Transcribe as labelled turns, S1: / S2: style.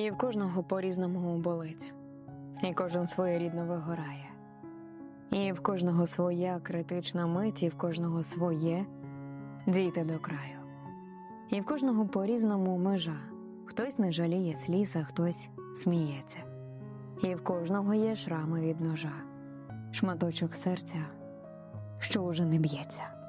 S1: І в кожного по-різному болить, і кожен своєрідно вигорає, і в кожного своя критична мить, і в кожного своє дійти до краю. І в кожного по-різному межа. Хтось не жаліє сліз, а хтось сміється. І в кожного є шрами від ножа, шматочок серця, що уже не б'ється.